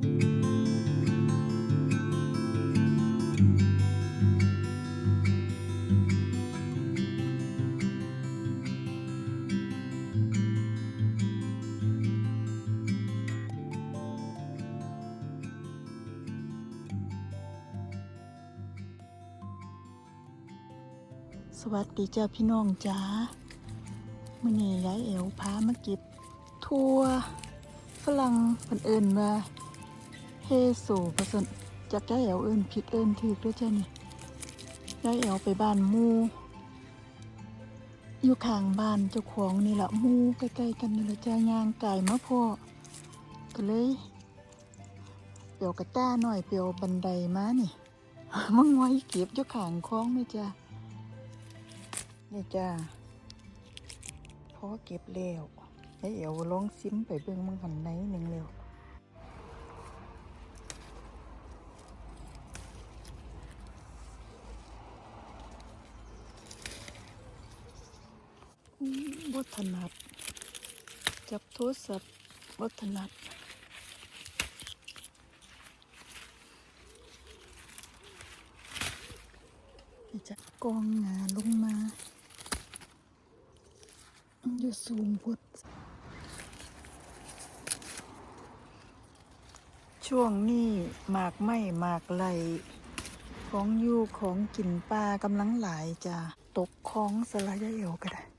สวัสดีจ้าพี่น้องจ้ามื่อนี้ยายเอวพามาเก็บทั่วฝรั่งเพิ่นเอิ้นว่า เฮโซประสนจากยายเอวเอินผิดเอินถูกด้วยจ้านี่ยายเอวไปบ้านมูอยู่ข้างบ้านเจ้าของนี่แหละมูใกล้ๆกันนี่ละจ้ายางไก่มาพ่อก็เลยเปียวกระต้าหน่อยเปียวบันไดมานี่มึงไว้เก็บอยู่ข้างคลองไหมจ้านี่จ้าพอเก็บแล้วไอ้เอ๋วลองซิมไปเบิ่งมึงหันไหนหนึ่งเร็วอืมบ่ถนัด จับโทรศัพท์บ่ถนัดจะกองงาลงมาอยู่สูงพุดช่วงนี้หมากไม้หมากไหลของอยู่ของกินปลากำลังหลายจะตกคลองสลายเอวก็ได้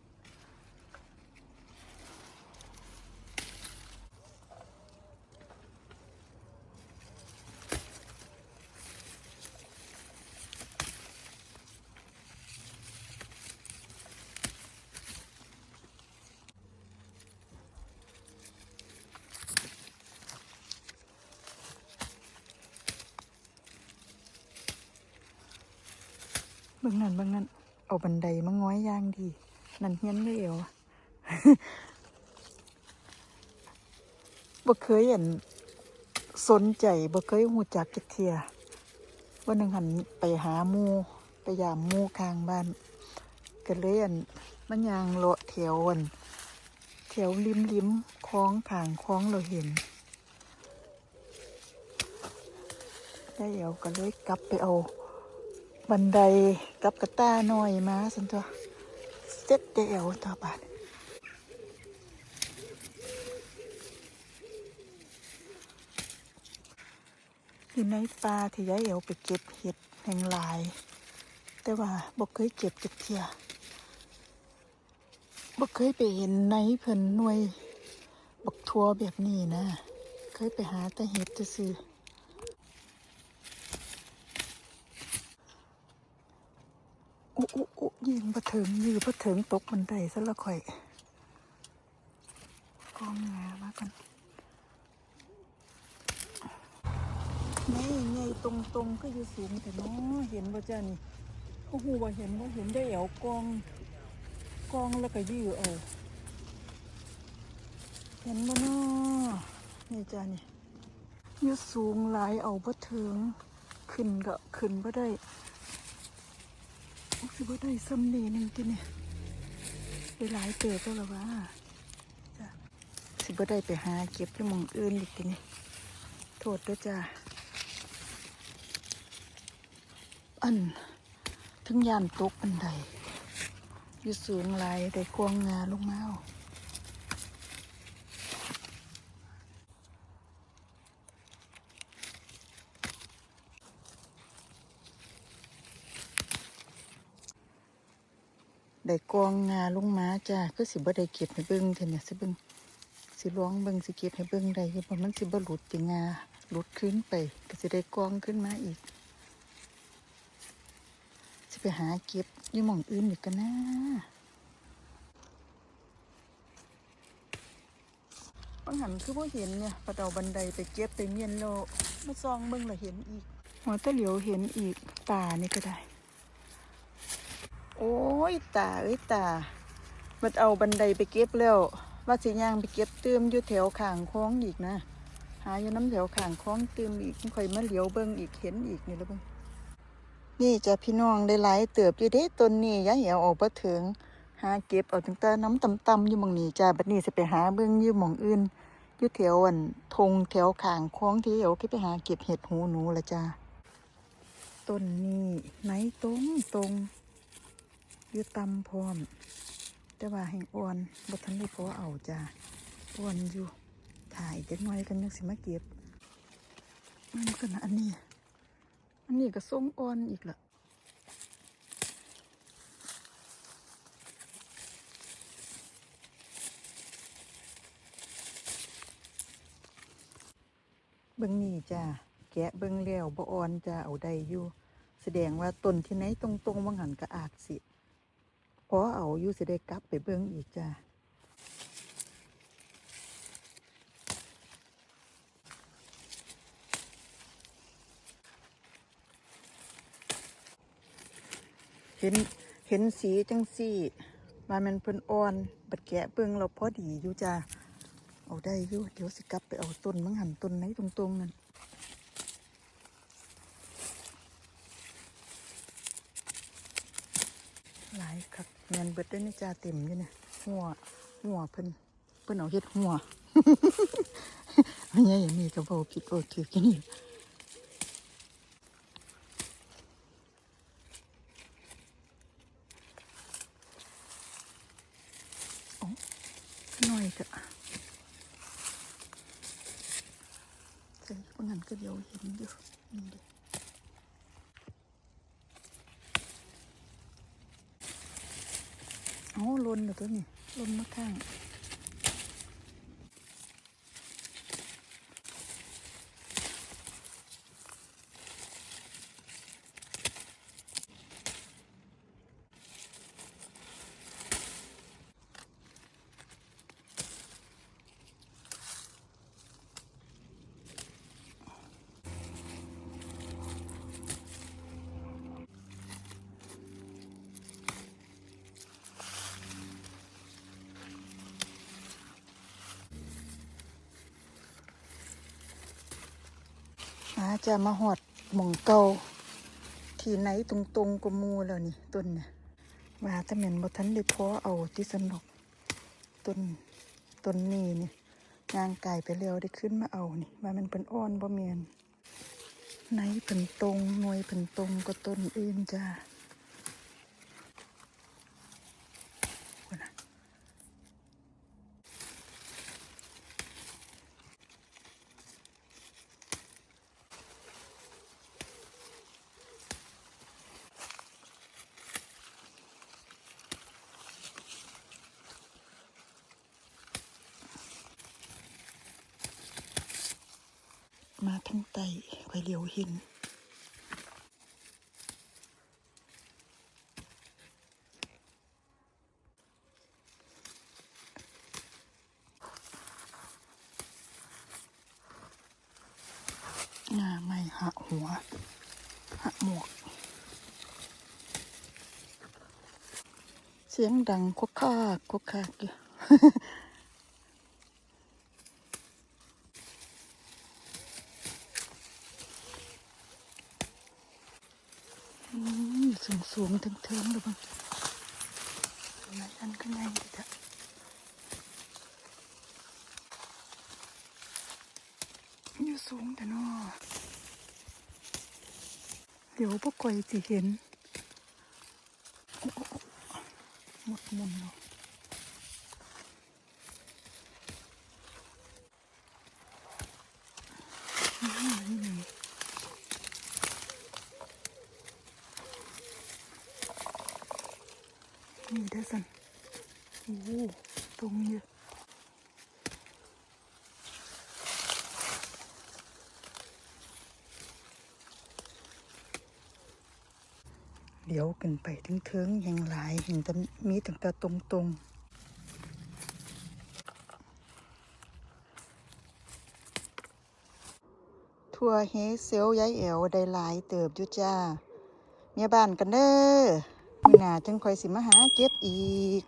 เบิ่งนั่นเบิ่งนั่นเอาบันไดมาง้อยย่างดี นั่นเฮียนเลยเอวบ่เคยเห็นสนใจบ่เคยหูจักจักเทียวันหนึ่งหันไปหามูไปยามมูข้างบ้านก็เลยอันมันยางเลาะแถวอันแถวริมริมคล้องข้างคล้องเราเห็นได้เอวก็เลยกลับไปเอา บันไดกับกระต้าหน่อยมาสันตัวเซ็ตเดวตัวบาดอยู่ในป่าที่ยายเอวไปเก็บเห็ดแห่งหลาย แต่ว่าบ่เคยเก็บจักเทียบ่เคยไปเห็นในเพิ่นหน่วยบักทัวแบบนี้นะ เคยไปหาแต่เห็ดจะซื้ออุ๊อุ๊ ยิงปะเถิงยือปะเถิงตกบันไดซะละข่อยกองงามาก่อนนี่ไงตรงตรงๆก็อยู่สูงแต่น้อเห็นว่จ้านี่โอ้โหว่าเห็นว่าเห็นได้แอวกองกองแล้วก็ยือเอาเห็นบ่น้อนี่จ้านี่อยู่สูงหลายเอาปะเถิงขึ้นก็ขึ้นบ่ได้ สิบ่ได้ซ้ำนี่หนึงติเนี่ยไปหลายเตะก็แล้วว่าจ้ะสิบ่ได้ไปหาเก็บที่มองอื่นอีกติเนี่ยโทษด้วยจ้าอันทั้งยานตกอันใดอยู่สูงหลายได้ควงงาลงมาเอา ได้กวงงาลงมาจ้าก็สิบ่ได้เก็บให้เบิ่งเถอะเนี่ยสิเบิ่งสิร้องเบิ่งสิเก็บให้เบิ่งได้อยู่บ่มันสิบ่หลุดติงาหลุดขึ้นไป ก็สิได้กวงขึ้นมาอีก สิไปหาเก็บอยู่หม่องอื่นอีกกันนะบางหันคือบ่เห็นเนี่ยประเดาบันไดไปเก็บไปเมียนโลมาซองเบิ่งละเห็นอีก หัวตะเหลียวเห็นอีกตานี่ก็ได้ โอ้ยตาเอ้ยตา มันเอาบันไดไปเก็บแล้ว ว่าสิย่างไปเก็บเติมอยู่แถวข้างคลองอีกนะ หาอยู่น้ำแถวข้างคลองเติมอีกค่อยมาเหลียวเบิ่งอีกเห็นอีกนี่แล้วเบิ่งนี่จะพี่น้องได้หลายเติบอยู่เด้ต้นนี้ยายเหี่ยวออกบ่ถึง หาเก็บเอาตั้งแต่น้ำต่ำๆอยู่มองนี้จ้าบัดนี้สิไปหาเบิ่งอยู่มองอื่นอยู่แถวอันทงแถวขางคลองที่เดี๋ยวคิดไปหาเก็บเห็ดหูหนูละจ้าต้นนี้ไหนตรงตรง อยู่ตำพร้อม แต่ว่าแห่งอ่อนบทันได้พอเอาจ้าอ่อนอยู่ถ่ายจักน่อยกันยังสิมาเก็บมันก็นะอันนี้ อันนี้ก็ส้มอ่อนอีกละเบิ่งนี่จ้าแกะเบิ่งแล้วบ่อ่อนจ้าเอาได้อยู่ แสดงว่าต้นที่ไหนตรงๆว่างหันก็อาจสิ พอเอาอยู่สิได้กลับไปเบิ่งอีกจ้าเห็นเห็นสีจังสี่ว่ามันเพิ่นอ่อนบัดแกะเบิ่งเราพอดีอยู่จ้าเอาได้อยู่เดี๋ยวสิกลับไปเอาต้นมังหันต้นไหนตรงๆนั่นหลายครับ แมนเบิดได้นี่จ้าเต็มอยู่เนี่ยหัวหัวเพิ่นเพิ่นเอาเฮ็ดหัวไม่ใช่อย่างนี้ก็บอกผิดบอกถูกอย่างนี้โอ้หน่อยก็ใส่พวกนั้นก็เดียวเห็นอยู่นี่เด้เอ ลนอยู่ตัวนี้ลนมาข้าง อาจะมาหอดหม่องเก่าที่ไหนตรงๆกว่าหมูแล้วนี่ต้นเนี่ยว่าถ้าแม่นบ่ทันได้พอเอาที่สนุกต้นต้นนี้นี่งางไก่ไปเร็วได้ขึ้นมาเอานี่ว่ามันเป็นอ่อนบ่เมียนไหนเป็นตรงหน่วยเป็นตรงก็ต้นอื่นจ้า มาทั้งไตคอยเหลียวเห็นหน้าไม่หักหัวหักหมวก เสียงดังคุกคากคุกคากอยู่ อืม สูงสูงทั้งเทิงดูบ้างอะไรอันข้างในดิจ้ะอยู่สูงแต่นอเดี๋ยวพวกก่อยสิเห็นหมดมุนเนาะอืมนี่ นี่ได้อสันโอ้ตรงเยอะเดี๋ยวขึ้นไปถึงเทิงๆแห่งหลายแห่งแต่มีตั้งแต่ตรงตรงๆทั่วเฮเซลยายแอวได้หลายเติบอยู่จ้าเมียบ้านกันเด้อ มือหน้าจังคอยสิมาหาเก็บอีก